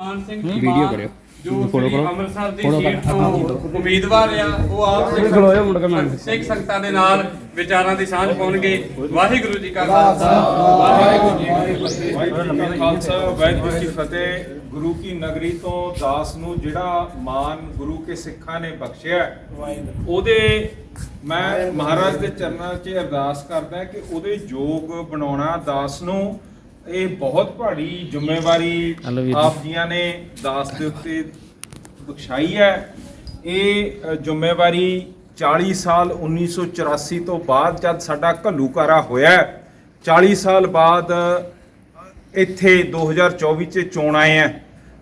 ਮਾਨ Singh video ਕਰਿਓ। ਜੋ photo ਕਰੋ। ਅੰਮ੍ਰਿਤਸਰ ਦੀ ਸੀਟ। ਤੋਂ ਉਮੀਦਵਾਰ ਆ ਉਹ ਆਪ ਸਿੱਖ ਖਲੋਇਆ ਮੁੰਡਾ ਕਹਿੰਦਾ ਮੈਂ। ਸਿੱਖ ਸੰਗਤਾਂ ਦੇ ਨਾਲ ਵਿਚਾਰਾਂ ਦੀ ਸਾਂਝ ਪਾਉਣਗੇ ਵਾਹਿਗੁਰੂ ਜੀ ਕਾ ਖਾਲਸਾ ਵਾਹਿਗੁਰੂ ਜੀ ਕੀ ਫਤਿਹ ਵਾਹਿਗੁਰੂ ਜੀ ਕਾ ਖਾਲਸਾ ਵਾਹਿਗੁਰੂ ਜੀ ਕੀ ਫਤਿਹ ਗੁਰੂ ਕੀ ਨਗਰੀ ਤੋਂ ਦਾਸ ਨੂੰ ਜਿਹੜਾ ਮਾਨ ਗੁਰੂ ਕੇ ਸਿੱਖਾਂ ਨੇ ਬਖਸ਼ਿਆ ਉਹਦੇ ਮੈਂ ਮਹਾਰਾਜ ਦੇ ਚਰਨਾਂ 'ਚ ਅਰਦਾਸ ਕਰਦਾ ਕਿ ਉਹਦੇ ਯੋਗ ਬਣਾਉਣਾ ਦਾਸ ਨੂੰ ਇਹ ਬਹੁਤ ਭਾਰੀ ਜ਼ਿੰਮੇਵਾਰੀ। ਆਪ ਜੀਆਂ ਨੇ ਦਾਸ ਦੇ ਉੱਤੇ ਬਖਸ਼ਾਈ ਹੈ ਇਹ ਜ਼ਿੰਮੇਵਾਰੀ 40 ਸਾਲ 1984 ਤੋਂ ਬਾਅਦ ਜਦ ਸਾਡਾ ਘੱਲੂਕਾਰਾ ਹੋਇਆ ਹੈ, 40 ਸਾਲ ਬਾਅਦ ਇੱਥੇ 2024 ਚ ਚੋਣ ਆਏ ਆ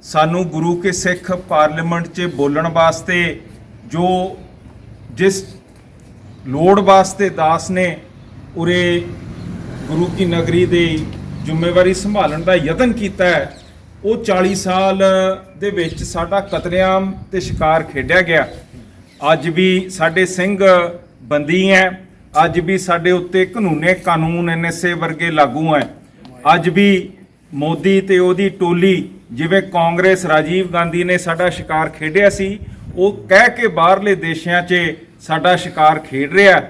ਸਾਨੂੰ ਗੁਰੂ ਕੇ ਸਿੱਖ ਪਾਰਲੀਮੈਂਟ 'ਚ ਬੋਲਣ ਵਾਸਤੇ ਜੋ ਜਿਸ ਲੋੜ ਵਾਸਤੇ ਦਾਸ ਨੇ ਉਰੇ ਗੁਰੂ ਕੀ ਨਗਰੀ ਦੇ ਜ਼ਿੰਮੇਵਾਰੀ ਸੰਭਾਲਣ ਦਾ ਯਤਨ ਕੀਤਾ ਹੈ। ਉਹ 40 ਸਾਲ ਦੇ ਵਿੱਚ ਸਾਡਾ ਕਤਲੇਆਮ ਤੇ ਸ਼ਿਕਾਰ ਖੇਡਿਆ ਗਿਆ। ਅੱਜ ਵੀ ਸਾਡੇ ਸਿੰਘ ਬੰਦੀ ਹੈ। ਅੱਜ ਵੀ ਸਾਡੇ ਉੱਤੇ ਕਾਨੂੰਨੇ ਕਾਨੂੰਨ ਐਨਐਸਏ ਵਰਗੇ ਲਾਗੂ ਹੈ। ਅੱਜ ਵੀ ਮੋਦੀ ਤੇ ਉਹਦੀ ਟੋਲੀ, ਜਿਵੇਂ ਕਾਂਗਰਸ ਰਾਜੀਵ ਗਾਂਧੀ ਨੇ ਸਾਡਾ ਸ਼ਿਕਾਰ ਖੇਡਿਆ ਸੀ, ਉਹ ਕਹਿ ਕੇ ਬਾਹਰਲੇ ਦੇਸ਼ਾਂ 'ਚ ਸਾਡਾ ਸ਼ਿਕਾਰ ਖੇਡ ਰਿਹਾ।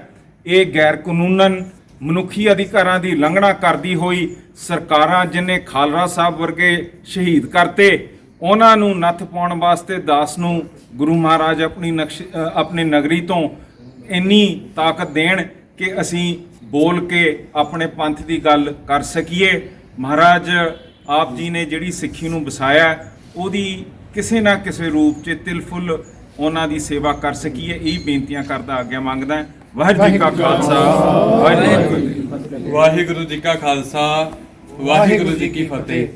ਇਹ ਗੈਰ ਕਾਨੂੰਨਨ ਮਨੁੱਖੀ ਅਧਿਕਾਰਾਂ ਦੀ ਉਲੰਘਣਾ ਕਰਦੀ ਹੋਈ ਸਰਕਾਰਾਂ ਜਿਨੇ ਖਾਲਰਾ ਸਾਹਿਬ ਵਰਗੇ ਸ਼ਹੀਦ ਕਰਤੇ, ਉਹਨਾਂ ਨੂੰ ਨੱਥ ਪਾਉਣ ਵਾਸਤੇ ਦਾਸ ਨੂੰ ਗੁਰੂ ਮਹਾਰਾਜ ਆਪਣੀ ਨਕਸ਼ ਆਪਣੀ ਨਗਰੀ ਤੋਂ ਇੰਨੀ ਤਾਕਤ ਦੇਣ ਕਿ ਅਸੀਂ ਬੋਲ ਕੇ ਆਪਣੇ ਪੰਥ ਦੀ ਗੱਲ ਕਰ ਸਕੀਏ। ਮਹਾਰਾਜ ਆਪ ਜੀ ਨੇ ਜਿਹੜੀ ਸਿੱਖੀ ਨੂੰ ਵਸਾਇਆ, ਉਹਦੀ ਕਿਸੇ ਨਾ ਕਿਸੇ ਰੂਪ 'ਚ ਤਿਲਫੁੱਲ ਉਹਨਾਂ ਦੀ ਸੇਵਾ ਕਰ ਸਕੀਏ। ਇਹ ਬੇਨਤੀਆਂ ਕਰਦਾ, ਆਗਿਆ ਮੰਗਦਾ। ਵਾਹਿਗੁਰੂ ਜੀ ਕਾ ਖਾਲਸਾ, ਵਾਹਿਗੁਰੂ ਜੀ ਕੀ ਫਤਿਹ ਵਾਹਿਗੁਰੂ ਜੀ ਕਾ ਖਾਲਸਾ, ਵਾਹਿਗੁਰੂ ਜੀ ਕੀ ਫਤਿਹ।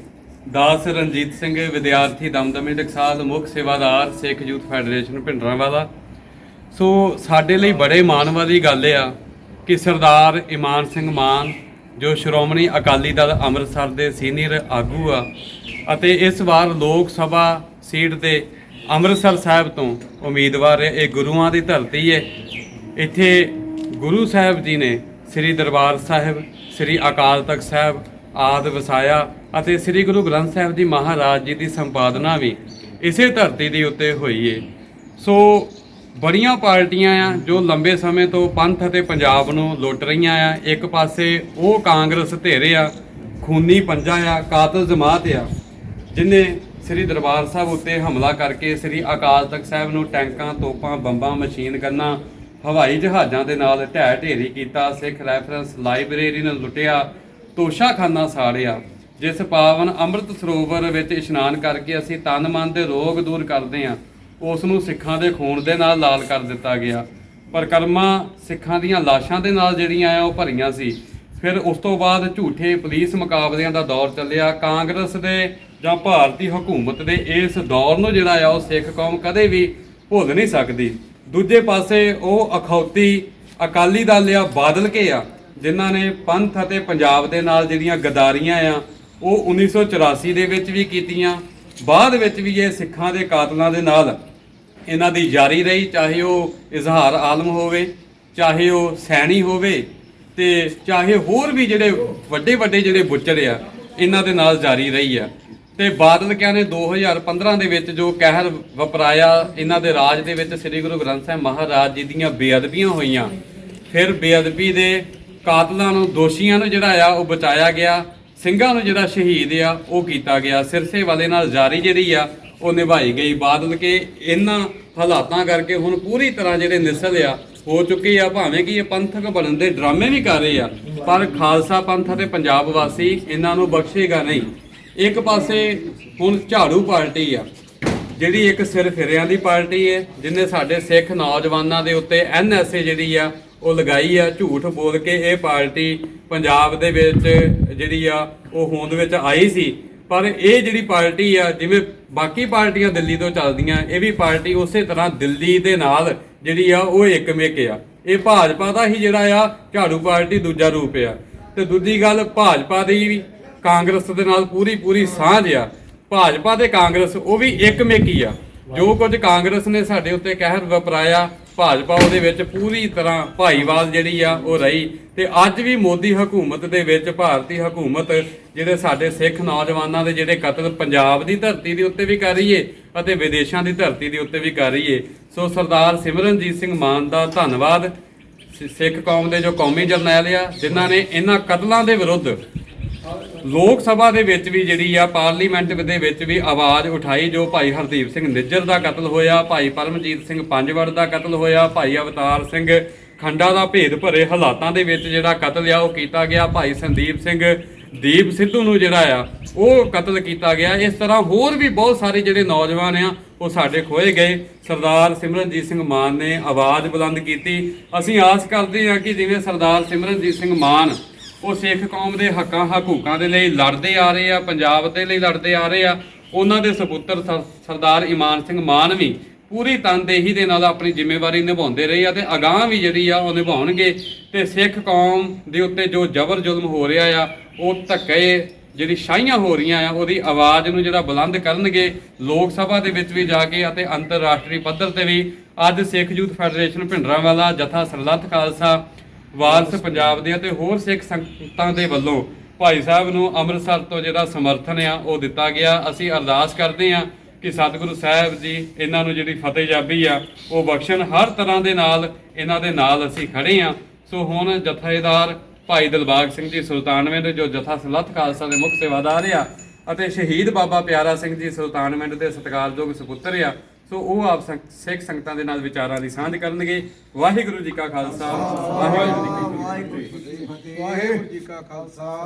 ਦਾਸ ਰਣਜੀਤ ਸਿੰਘ, ਵਿਦਿਆਰਥੀ ਦਮਦਮੀ ਟਕਸਾਲ, ਮੁੱਖ ਸੇਵਾਦਾਰ, Sikh youth federation Bhindranwala. So ਸਾਡੇ ਲਈ ਬੜੇ ਮਾਣ ਵਾਲੀ ਗੱਲ ਆ ਕਿ ਸਰਦਾਰ ਇਮਾਨ ਸਿੰਘ ਮਾਨ, ਜੋ ਸ਼੍ਰੋਮਣੀ ਅਕਾਲੀ ਦਲ ਅੰਮ੍ਰਿਤਸਰ ਦੇ ਸੀਨੀਅਰ ਆਗੂ ਆ, ਅਤੇ ਇਸ ਵਾਰ ਲੋਕ ਸਭਾ ਸੀਟ ਤੇ ਅੰਮ੍ਰਿਤਸਰ ਸਾਹਿਬ ਤੋਂ ਉਮੀਦਵਾਰ ਇਹ ਗੁਰੂਆਂ ਦੀ ਧਰਤੀ ਹੈ ਇੱਥੇ ਗੁਰੂ ਸਾਹਿਬ ਜੀ ਨੇ ਸ੍ਰੀ ਦਰਬਾਰ ਸਾਹਿਬ, ਸ੍ਰੀ ਅਕਾਲ ਤਖਤ ਸਾਹਿਬ ਆਦਿ ਵਸਾਇਆ ਅਤੇ ਸ੍ਰੀ ਗੁਰੂ ਗ੍ਰੰਥ ਸਾਹਿਬ ਜੀ ਮਹਾਰਾਜ ਜੀ ਦੀ ਸੰਪਾਦਨਾ ਵੀ ਇਸੇ ਧਰਤੀ ਦੇ ਉੱਤੇ ਹੋਈ ਏ। ਸੋ ਬੜੀਆਂ ਪਾਰਟੀਆਂ ਆ ਜੋ ਲੰਬੇ ਸਮੇਂ ਤੋਂ ਪੰਥ ਅਤੇ ਪੰਜਾਬ ਨੂੰ ਲੁੱਟ ਰਹੀਆਂ ਆ। ਇੱਕ ਪਾਸੇ ਉਹ ਕਾਂਗਰਸ ਧੇਰੇ ਆ, ਖੂਨੀ ਪੰਜਾ ਆ, ਕਾਤਲ ਜਮਾਤ ਆ, ਜਿਨੇ ਸ੍ਰੀ ਦਰਬਾਰ ਸਾਹਿਬ ਉੱਤੇ ਹਮਲਾ ਕਰਕੇ ਸ੍ਰੀ ਅਕਾਲ ਤਖਤ ਸਾਹਿਬ ਨੂੰ ਟੈਂਕਾਂ, ਤੋਪਾਂ, ਬੰਬਾਂ, ਮਸ਼ੀਨ ਗੰਨਾਂ ਹਵਾਈ ਜਹਾਜ਼ਾਂ ਦੇ ਨਾਲ ਢਹਿ ਢੇਰੀ ਕੀਤਾ, ਸਿੱਖ ਰੈਫਰੈਂਸ ਲਾਇਬ੍ਰੇਰੀ ਨੂੰ ਲੁੱਟਿਆ, ਤੋਸ਼ਾਖਾਨਾ ਸਾੜਿਆ। ਜਿਸ ਪਾਵਨ ਅੰਮ੍ਰਿਤ ਸਰੋਵਰ ਵਿੱਚ ਇਸ਼ਨਾਨ ਕਰਕੇ ਅਸੀਂ ਤਨ ਮਨ ਦੇ ਰੋਗ ਦੂਰ ਕਰਦੇ ਹਾਂ, ਉਸ ਨੂੰ ਸਿੱਖਾਂ ਦੇ ਖੂਨ ਦੇ ਨਾਲ ਲਾਲ ਕਰ ਦਿੱਤਾ ਗਿਆ। ਪਰਕਰਮਾ ਸਿੱਖਾਂ ਦੀਆਂ ਲਾਸ਼ਾਂ ਦੇ ਨਾਲ ਜਿਹੜੀਆਂ ਆ, ਉਹ ਭਰੀਆਂ ਸੀ। ਫਿਰ ਉਸ ਤੋਂ ਬਾਅਦ ਝੂਠੇ ਪੁਲਿਸ ਮੁਕਾਬਲਿਆਂ ਦਾ ਦੌਰ ਚੱਲਿਆ। ਕਾਂਗਰਸ ਦੇ ਜਾਂ ਭਾਰਤੀ ਹਕੂਮਤ ਦੇ ਇਸ ਦੌਰ ਨੂੰ ਜਿਹੜਾ ਆ, ਉਹ ਸਿੱਖ ਕੌਮ ਕਦੇ ਵੀ ਭੁੱਲ ਨਹੀਂ ਸਕਦੀ। ਦੂਜੇ ਪਾਸੇ ਉਹ ਅਖੌਤੀ ਅਕਾਲੀ ਦਲ ਆ, ਬਾਦਲ ਕੇ ਆ, ਜਿਨ੍ਹਾਂ ਨੇ ਪੰਥ ਅਤੇ ਪੰਜਾਬ ਦੇ ਨਾਲ ਜਿਹੜੀਆਂ ਗਦਾਰੀਆਂ ਆ, ਉਹ 1984 ਦੇ ਵਿੱਚ ਵੀ ਕੀਤੀਆਂ। ਬਾਅਦ ਵਿੱਚ ਵੀ ਇਹ ਸਿੱਖਾਂ ਦੇ ਕਾਤਲਾਂ ਦੇ ਨਾਲ ਇਹਨਾਂ ਦੀ ਜਾਰੀ ਰਹੀ, ਚਾਹੇ ਉਹ ਇਜ਼ਹਾਰ ਆਲਮ ਹੋਵੇ, ਚਾਹੇ ਉਹ ਸੈਣੀ ਹੋਵੇ ਤੇ ਚਾਹੇ ਹੋਰ ਵੀ ਜਿਹੜੇ ਵੱਡੇ ਵੱਡੇ ਜਿਹੜੇ ਬੁੱਚਰ ਆ, ਇਹਨਾਂ ਦੇ ਨਾਲ ਜਾਰੀ ਰਹੀ ਆ। ਤੇ ਬਾਦਲ ਕਿਆ ਨੇ 2015 ਦੇ ਵਿੱਚ ਜੋ ਕਹਿਰ ਵਪਰਾਇਆ, ਇਹਨਾਂ ਦੇ ਰਾਜ ਦੇ ਵਿੱਚ ਸ੍ਰੀ ਗੁਰੂ ਗ੍ਰੰਥ ਸਾਹਿਬ ਮਹਾਰਾਜ ਜੀ ਦੀਆਂ ਬੇਅਦਬੀਆਂ ਹੋਈਆਂ। ਫਿਰ ਬੇਅਦਬੀ ਦੇ ਕਾਤਲਾਂ ਨੂੰ, ਦੋਸ਼ੀਆਂ ਨੂੰ ਜਿਹੜਾ ਆ, ਉਹ ਬਚਾਇਆ ਗਿਆ। ਸਿੰਘਾਂ ਨੂੰ ਜਿਹੜਾ ਸ਼ਹੀਦ ਆ, ਉਹ ਕੀਤਾ ਗਿਆ। ਸਿਰਸੇ ਵਾਲੇ ਨਾਲ ਜਾਰੀ ਜਿਹੜੀ ਆ, ਉਹ ਨਿਭਾਈ ਗਈ। ਬਾਦਲ ਕੇ ਇਹਨਾਂ ਹਾਲਾਤਾਂ ਕਰਕੇ ਹੁਣ ਪੂਰੀ ਤਰ੍ਹਾਂ ਜਿਹੜੇ ਨਿਸਲ ਆ, ਹੋ ਚੁੱਕੇ ਆ। ਭਾਵੇਂ ਕਿ ਇਹ ਪੰਥਕ ਬਣਨ ਦੇ ਡਰਾਮੇ ਵੀ ਕਰ ਰਹੇ ਆ, ਪਰ ਖਾਲਸਾ ਪੰਥ ਅਤੇ ਪੰਜਾਬ ਵਾਸੀ ਇਹਨਾਂ ਨੂੰ ਬਖਸ਼ੇਗਾ ਨਹੀਂ। ਇੱਕ ਪਾਸੇ ਹੁਣ ਝਾੜੂ ਪਾਰਟੀ ਆ, ਜਿਹੜੀ ਇੱਕ ਸਿਰ ਫਿਰਿਆਂ ਦੀ ਪਾਰਟੀ ਹੈ ਜਿਨੇ ਸਾਡੇ ਸਿੱਖ ਨੌਜਵਾਨਾਂ ਦੇ ਉੱਤੇ ਐਨਐਸਏ ਜਿਹੜੀ ਆ, ਉਹ ਲਗਾਈ ਆ, ਝੂਠ ਬੋਲ ਕੇ ਇਹ ਪਾਰਟੀ ਪੰਜਾਬ ਦੇ ਵਿੱਚ ਜਿਹੜੀ ਆ, ਉਹ ਹੋਂਦ ਵਿੱਚ ਆਈ ਸੀ। ਪਰ ਇਹ ਜਿਹੜੀ ਪਾਰਟੀ ਆ, ਜਿਵੇਂ ਬਾਕੀ ਪਾਰਟੀਆਂ ਦਿੱਲੀ ਤੋਂ ਚੱਲਦੀਆਂ, ਇਹ ਵੀ ਪਾਰਟੀ ਉਸੇ ਤਰ੍ਹਾਂ ਦਿੱਲੀ ਦੇ ਨਾਲ ਜਿਹੜੀ ਆ, ਉਹ ਇੱਕ ਮਿਕ ਆ। ਇਹ ਭਾਜਪਾ ਦਾ ਹੀ ਜਿਹੜਾ ਆ, ਝਾੜੂ ਪਾਰਟੀ ਦੂਜਾ ਰੂਪ ਆ। ਤੇ ਦੂਜੀ ਗੱਲ ਭਾਜਪਾ ਦੀ ਕਾਂਗਰਸ ਦੇ ਨਾਲ ਪੂਰੀ ਪੂਰੀ ਸਾਂਝ ਆ। ਭਾਜਪਾ ਤੇ ਕਾਂਗਰਸ, ਉਹ ਵੀ ਇੱਕ ਆ। ਜੋ ਕੁਝ ਕਾਂਗਰਸ ਨੇ ਸਾਡੇ ਉੱਤੇ ਕਹਿਰ ਵਪਰਾਇਆ, ਭਾਜਪਾ ਉਹਦੇ ਵਿੱਚ ਪੂਰੀ ਤਰ੍ਹਾਂ ਭਾਈਵਾਲ ਜਿਹੜੀ ਆ, ਉਹ ਰਹੀ। ਤੇ ਅੱਜ ਵੀ ਮੋਦੀ ਹਕੂਮਤ ਦੇ ਵਿੱਚ, ਭਾਰਤੀ ਹਕੂਮਤ, ਜਿਹੜੇ ਸਾਡੇ ਸਿੱਖ ਨੌਜਵਾਨਾਂ ਦੇ ਜਿਹੜੇ ਕਤਲ ਪੰਜਾਬ ਦੀ ਧਰਤੀ ਦੇ ਉੱਤੇ ਵੀ ਕਰ ਰਹੀ ਏ ਅਤੇ ਵਿਦੇਸ਼ਾਂ ਦੀ ਧਰਤੀ ਦੇ ਉੱਤੇ ਵੀ ਕਰ ਰਹੀ ਏ। ਸੋ ਸਰਦਾਰ ਸਿਮਰਨਜੀਤ ਸਿੰਘ ਮਾਨ ਦਾ ਧੰਨਵਾਦ। ਸਿੱਖ ਕੌਮ ਦੇ ਜੋ ਕੌਮੀ ਜਰਨੈਲ ਆ, ਜਿਨ੍ਹਾਂ ਨੇ ਇਹਨਾਂ ਕਤਲਾਂ ਦੇ ਵਿਰੁੱਧ ਲੋਕ ਸਭਾ ਦੇ ਵਿੱਚ ਵੀ ਜਿਹੜੀ ਆ ਪਾਰਲੀਮੈਂਟ ਦੇ ਵਿੱਚ ਵੀ ਆਵਾਜ਼ ਉਠਾਈ ਜੋ ਭਾਈ ਹਰਦੀਪ ਸਿੰਘ ਨਿੱਜਰ ਦਾ ਕਤਲ ਹੋਇਆ, ਭਾਈ ਪਰਮਜੀਤ ਸਿੰਘ ਪੰਜਵੜ ਦਾ ਕਤਲ ਹੋਇਆ, ਭਾਈ ਅਵਤਾਰ ਸਿੰਘ ਖੰਡਾ ਦਾ ਭੇਦ ਭਰੇ ਹਾਲਾਤਾਂ ਦੇ ਵਿੱਚ ਜਿਹੜਾ ਕਤਲ ਆ ਉਹ ਕੀਤਾ ਗਿਆ, ਭਾਈ ਸੰਦੀਪ ਸਿੰਘ ਦੀਪ ਸਿੱਧੂ ਨੂੰ ਜਿਹੜਾ ਆ ਉਹ ਕਤਲ ਕੀਤਾ ਗਿਆ। ਇਸ ਤਰ੍ਹਾਂ ਹੋਰ ਵੀ ਬਹੁਤ ਸਾਰੇ ਜਿਹੜੇ ਨੌਜਵਾਨ ਆ ਉਹ ਸਾਡੇ ਖੋਏ ਗਏ। ਸਰਦਾਰ ਸਿਮਰਨਜੀਤ ਸਿੰਘ ਮਾਨ ਨੇ ਆਵਾਜ਼ ਬੁਲੰਦ ਕੀਤੀ। ਅਸੀਂ ਆਸ ਕਰਦੇ ਹਾਂ ਕਿ ਜਿਵੇਂ ਸਰਦਾਰ ਸਿਮਰਨਜੀਤ ਸਿੰਘ ਮਾਨ ਉਹ ਸਿੱਖ ਕੌਮ ਦੇ ਹੱਕਾਂ ਹਕੂਕਾਂ ਦੇ ਲਈ ਲੜਦੇ ਆ ਰਹੇ ਆ, ਪੰਜਾਬ ਦੇ ਲਈ ਲੜਦੇ ਆ ਰਹੇ ਆ। ਉਹਨਾਂ ਦੇ ਸਪੁੱਤਰ ਸਰਦਾਰ ਇਮਾਨ ਸਿੰਘ ਮਾਨ ਵੀ ਪੂਰੀ ਤਨਦੇਹੀ ਦੇ ਨਾਲ ਆਪਣੀ ਜ਼ਿੰਮੇਵਾਰੀ ਨਿਭਾਉਂਦੇ ਰਹੇ ਆ ਤੇ ਅਗਾਹ ਵੀ ਜਿਹੜੀ ਆ ਉਹ ਨਿਭਾਉਣਗੇ ਤੇ ਸਿੱਖ ਕੌਮ ਦੇ ਉੱਤੇ ਜੋ ਜ਼ਬਰ ਜ਼ੁਲਮ ਹੋ ਰਿਹਾ ਆ, ਉਹ ਧੱਕੇ ਜਿਹੜੀ ਸ਼ਾਹੀਆਂ ਹੋ ਰਹੀਆਂ ਆ, ਉਹਦੀ ਆਵਾਜ਼ ਨੂੰ ਜਿਹੜਾ ਬੁਲੰਦ ਕਰਨਗੇ, ਲੋਕ ਸਭਾ ਦੇ ਵਿੱਚ ਵੀ ਜਾ ਕੇ ਅਤੇ ਅੰਤਰਰਾਸ਼ਟਰੀ ਪੱਧਰ ਤੇ ਵੀ ਅੱਜ ਸਿੱਖ ਯੂਥ ਫੈਡਰੇਸ਼ਨ ਭਿੰਡਰਾਂਵਾਲਾ ਜਥਾ ਸਰਲੱਥ ਖਾਲਸਾ ਵਾਰਸ ਪੰਜਾਬ ਦੇ ਅਤੇ ਹੋਰ ਸਿੱਖ ਸੰਗਤਾਂ ਦੇ ਵੱਲੋਂ ਭਾਈ ਸਾਹਿਬ ਨੂੰ ਅੰਮ੍ਰਿਤਸਰ ਤੋਂ ਜਿਹੜਾ ਸਮਰਥਨ ਆ, ਉਹ ਦਿੱਤਾ ਗਿਆ। ਅਸੀਂ ਅਰਦਾਸ ਕਰਦੇ ਆ ਕਿ ਸਤਿਗੁਰੂ ਸਾਹਿਬ ਜੀ, ਇਹਨਾਂ ਨੂੰ ਜਿਹੜੀ ਫਤਿਹਜਾਬੀ ਆ, ਉਹ ਬਖਸ਼ਣ। ਹਰ ਤਰ੍ਹਾਂ ਦੇ ਨਾਲ ਇਹਨਾਂ ਦੇ ਨਾਲ ਅਸੀਂ ਖੜੇ ਆ ਸੋ ਹੁਣ ਜਥੇਦਾਰ ਭਾਈ ਦਿਲਬਾਗ ਸਿੰਘ ਜੀ ਸੁਲਤਾਨਵਿੰਡ, ਜੋ ਜਥਾ ਸਲੱਥ ਖਾਲਸਾ ਦੇ ਮੁੱਖ ਸੇਵਾਦਾਰ ਆ, ਅਤੇ ਸ਼ਹੀਦ ਬਾਬਾ ਪਿਆਰਾ ਸਿੰਘ ਜੀ ਸੁਲਤਾਨਵਿੰਡ ਦੇ ਸਤਿਕਾਰਯੋਗ ਸੁਪੁੱਤਰ ਆ ਸੋ ਉਹ ਆਪ ਸੰਗ- ਸਿੱਖ ਸੰਗਤਾਂ ਦੇ ਨਾਲ ਵਿਚਾਰਾਂ ਦੀ ਸਾਂਝ ਕਰਨਗੇ। ਵਾਹਿਗੁਰੂ ਜੀ ਕਾ ਖਾਲਸਾ, ਵਾਹਿਗੁਰੂ ਜੀ ਕੀ ਫਤਿਹ। ਵਾਹਿਗੁਰੂ ਜੀ ਕਾ ਖਾਲਸਾ।